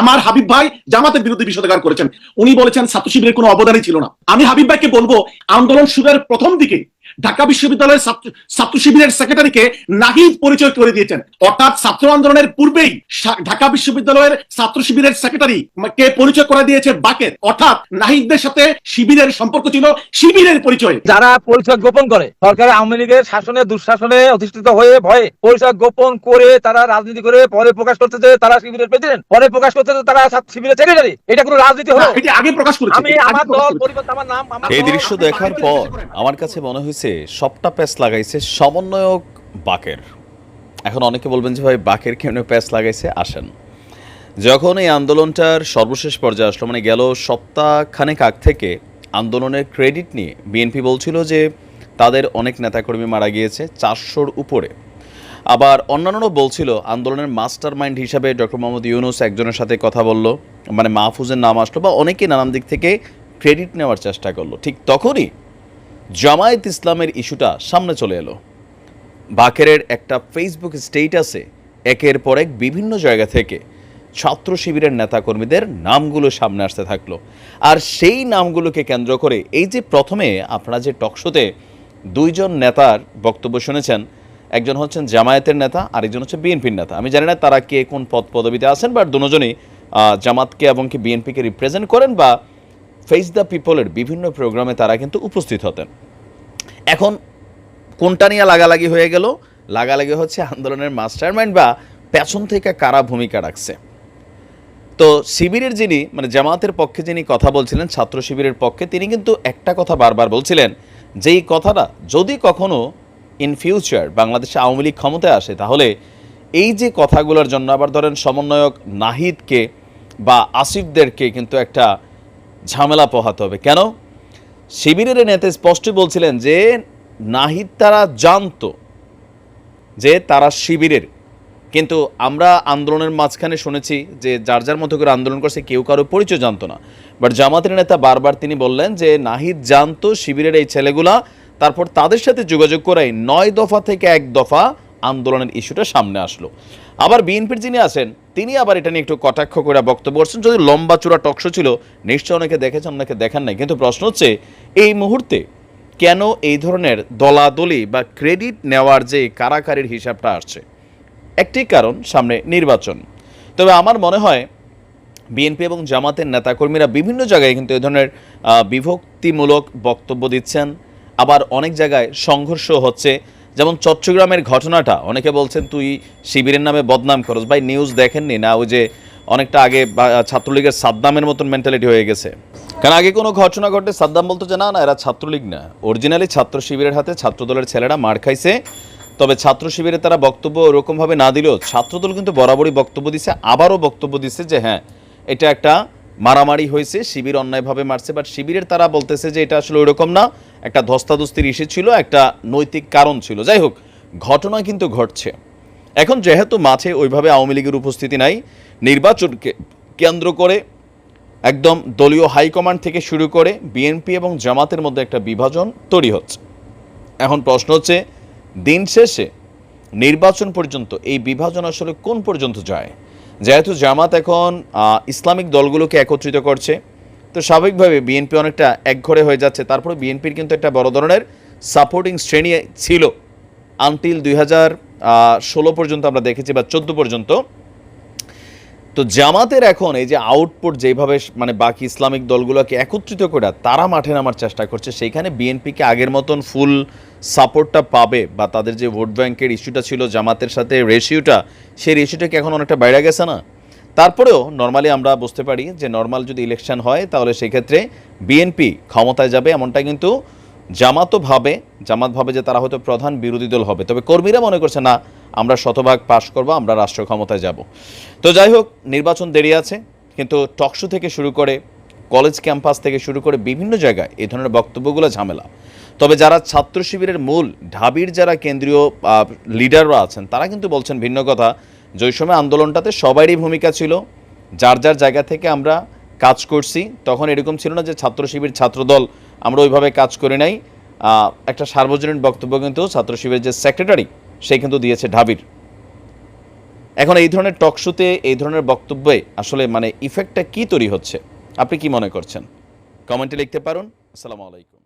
আমার হাবিব ভাই জামাতের বিরুদ্ধে বিষোদগার করেছেন। উনি বলেছেন ছাত্র শিবিরের কোনো অবদানই ছিল না। আমি হাবিব ভাইকে বলব, আন্দোলন শুরুর প্রথম দিকে ঢাকা বিশ্ববিদ্যালয়ের ছাত্র- শিবিরের সেক্রেটারিকে নাহিদ পরিচয় করে দিয়েছেন। অর্থাৎ ছাত্র আন্দোলনের পূর্বেই ঢাকা বিশ্ববিদ্যালয়ের ছাত্র শিবিরের সেক্রেটারি কে পরিচয় করে দিয়েছে বাকের। অর্থাৎ নাহিদদের সাথে শিবিরের সম্পর্ক ছিল শিবিরের পরিচয়। যারা পরিচয় গোপন করে সরকার আওয়ামী লীগের শাসনে দুঃশাসনে অধিষ্ঠিত হয়ে ভয়ে পরিচয় গোপন করে তারা রাজনীতি করে পরে প্রকাশ করতে যে তারা শিবিরের প্রেসিডেন্ট পরে প্রকাশ করতে যে তারা শিবিরের সেক্রেটারি। এটা কোনো রাজনীতি হলো? এটি আগে প্রকাশ করেছে। আমি আমার দল পরিবর্তন আমার নাম আমার এই দৃশ্য দেখার পর আমার কাছে মনে হয়েছে সবটা প্যাচ লাগাইছে, সমন্বয়ক বাকের। এখন অনেকে বলবেন যে, ভাই, বাকের কেমনে প্যাচ লাগাইছে? আসেন। যখন এই আন্দোলনটার সর্বশেষ পর্যায়ে আসলো মানে গেল সপ্তাহখানেক আগ থেকে আন্দোলনের ক্রেডিট নিয়ে বিএনপি বলছিল যে, তাদের অনেক নেতাকর্মী মারা গিয়েছে চারশোর উপরে। আবার অন্যান্যরাও বলছিল, আন্দোলনের মাস্টার মাইন্ড হিসাবে ডক্টর মোহাম্মদ ইউনুস একজনের সাথে কথা বলল। মানে মাহফুজের নাম আসলো বা অনেকে নানান দিক থেকে ক্রেডিট নেওয়ার চেষ্টা করল। ঠিক তখনই জামায়াত ইসলামের ইস্যুটা সামনে চলে এলো। বাকেরের একটা ফেসবুক স্টেটাসে একের পর এক বিভিন্ন জায়গা থেকে ছাত্র শিবিরের নেতাকর্মীদের নামগুলো সামনে আসতে থাকল। আর সেই নামগুলোকে কেন্দ্র করে এই যে প্রথমে আপনারা যে টকশোতে দুইজন নেতার বক্তব্য শুনেছেন, একজন হচ্ছেন জামায়াতের নেতা, আরেকজন হচ্ছে বিএনপির নেতা। আমি জানি না তারা কে কোন পদ পদবিতে আছেন বাট দুজনই জামাতকে এবং কি বিএনপিকে রিপ্রেজেন্ট করেন বা ফেস দ্য পিপলের বিভিন্ন প্রোগ্রামে তারা কিন্তু উপস্থিত হতেন। এখন কোনটা নিয়ে লাগালাগি হয়ে গেল? লাগালাগি হচ্ছে আন্দোলনের মাস্টার মাইন্ড বা পেছন থেকে কারা ভূমিকা রাখছে। তো শিবিরের যিনি মানে জামাতের পক্ষে যিনি কথা বলছিলেন, ছাত্র শিবিরের পক্ষে, তিনি কিন্তু একটা কথা বারবার বলছিলেন যে এই কথাটা যদি কখনো ইন ফিউচার বাংলাদেশে আওয়ামী লীগ ক্ষমতায় আসে, তাহলে এই যে কথাগুলোর জন্য আবার ধরেন সমন্বয়ক নাহিদকে বা আসিফদেরকে কিন্তু একটা ঝামেলা পোহাতে হবে। কেন? শিবিরের নেতা স্পষ্ট বলছিলেন যে নাহিদ তারা জানতো যে তারা শিবিরের। কিন্তু আমরা আন্দোলনের মাঝখানে শুনেছি যে যার যার মতো করে আন্দোলন করছে কেউ কারও পরিচয় জানতো না। বাট জামাতের নেতা বারবার তিনি বললেন যে নাহিদ জানতো শিবিরের এই ছেলেগুলা, তারপর তাদের সাথে যোগাযোগ করাই নয় দফা থেকে এক দফা আন্দোলনের ইস্যুটা সামনে আসলো। আবার বিএনপির যিনি আছেন তিনি আবার এটা নিয়ে একটু কটাক্ষ করে বক্তব্য করছেন। যদি লম্বা চূড়া টকশো ছিল, নিশ্চয় অনেকে দেখেছেন, অনেকে দেখেন নাই। কিন্তু প্রশ্ন হচ্ছে, এই মুহূর্তে কেন এই ধরনের দলাদলি বা ক্রেডিট নেওয়ার যে কারাকারির হিসাবটা আসছে? একটি কারণ, সামনে নির্বাচন। তবে আমার মনে হয়, বিএনপি এবং জামাতের নেতাকর্মীরা বিভিন্ন জায়গায় কিন্তু এই ধরনের বিভক্তিমূলক বক্তব্য দিচ্ছেন। আবার অনেক জায়গায় সংঘর্ষ হচ্ছে। যেমন চট্টগ্রামের ঘটনাটা, অনেকে বলছেন তুই শিবিরের নামে বদনাম করস। ভাই নিউজ দেখেননি না ওই যে অনেকটা আগে ছাত্রলীগের সাদ্দামের মতন মেন্টালিটি হয়ে গেছে? কারণ আগে কোনো ঘটনা ঘটে, সাদ্দাম বলতো যে, না না, এরা ছাত্রলীগ না। অরিজিনালি ছাত্র শিবিরের হাতে ছাত্রদলের ছেলেরা মার খাইছে। তবে ছাত্র শিবিরে তারা বক্তব্য ওরকমভাবে না দিলেও ছাত্রদল কিন্তু বরাবরই বক্তব্য দিছে, আবারও বক্তব্য দিচ্ছে যে হ্যাঁ এটা একটা মারামারি হয়েছে, শিবির অন্যায়ভাবে মারছে বাট শিবিরের তারা বলতেছে যে এটা আসলে ওইরকম না। একটা ধস্তাধস্তির ইস্যু ছিল, একটা নৈতিক কারণ ছিল। যাই হোক ঘটনা কিন্তু ঘটছে। এখন যেহেতু মাঠে ওইভাবে আওয়ামী লীগের উপস্থিতি নাই, নির্বাচনকে কেন্দ্র করে একদম দলীয় হাইকমান্ড থেকে শুরু করে বিএনপি এবং জামাতের মধ্যে একটা বিভাজন তৈরি হচ্ছে। এখন প্রশ্ন হচ্ছে, দিন শেষে নির্বাচন পর্যন্ত এই বিভাজন আসলে কোন পর্যন্ত যায়? যেহেতু জামাত এখন ইসলামিক দলগুলোকে একত্রিত করছে, তো স্বাভাবিকভাবে বিএনপি অনেকটা একঘরে হয়ে যাচ্ছে। তারপরে বিএনপির কিন্তু একটা বড় ধরনের সাপোর্টিং শ্রেণি ছিল। আনটিল দুই হাজার ষোলো পর্যন্ত আমরা দেখেছি বা চোদ্দ পর্যন্ত তো জামাতের এখন এই যে আউটপুট যেভাবে মানে বাকি ইসলামিক দলগুলোকে একত্রিত করে তারা মাঠে নামার চেষ্টা করছে, সেইখানে বিএনপিকে আগের মতন ফুল সাপোর্টটা পাবে বা তাদের যে ভোট ব্যাংকের ইস্যুটা ছিল জামাতের সাথে রেশিওটা সেই রেশিওটা কি এখন অনেকটা বাইরে গেছে না? তারপরেও নর্মালি আমরা বুঝতে পারি যে নর্মাল যদি ইলেকশন হয়, তাহলে সেক্ষেত্রে বিএনপি ক্ষমতায় যাবে এমনটা কিন্তু জামাতও ভাবে, জামাত ভাবে যে তারা হয়তো প্রধান বিরোধী দল হবে। তবে কর্মীরা মনে করছে না আমরা শতভাগ পাশ করব, আমরা রাষ্ট্র ক্ষমতায় যাব। তো যাই হোক, নির্বাচন দেরি আছে, কিন্তু টকশো থেকে শুরু করে, কলেজ ক্যাম্পাস থেকে শুরু করে বিভিন্ন জায়গায় এই ধরনের বক্তব্যগুলো ঝামেলা। তবে যারা ছাত্র শিবিরের মূল ঢাবির যারা কেন্দ্রীয় লিডাররা আছেন, তারা কিন্তু বলছেন ভিন্ন কথা। যে সময় আন্দোলনটাতে সবারই ভূমিকা ছিল। যার যার জায়গা থেকে আমরা কাজ করছি, তখন এরকম ছিল না যে ছাত্র শিবির ছাত্রদল আমরা ওইভাবে কাজ করি নাই। একটা সার্বজনীন বক্তব্য কিন্তু ছাত্র শিবিরের যে সেক্রেটারি সে কিন্তু দিয়েছে ঢাবির। এখন এই ধরনের টকশোতে এই ধরনের বক্তব্যে আসলে মানে ইফেক্টটা কি তৈরি হচ্ছে? আপনি কি মনে করছেন? কমেন্টে লিখতে পারুন। আসসালামু আলাইকুম।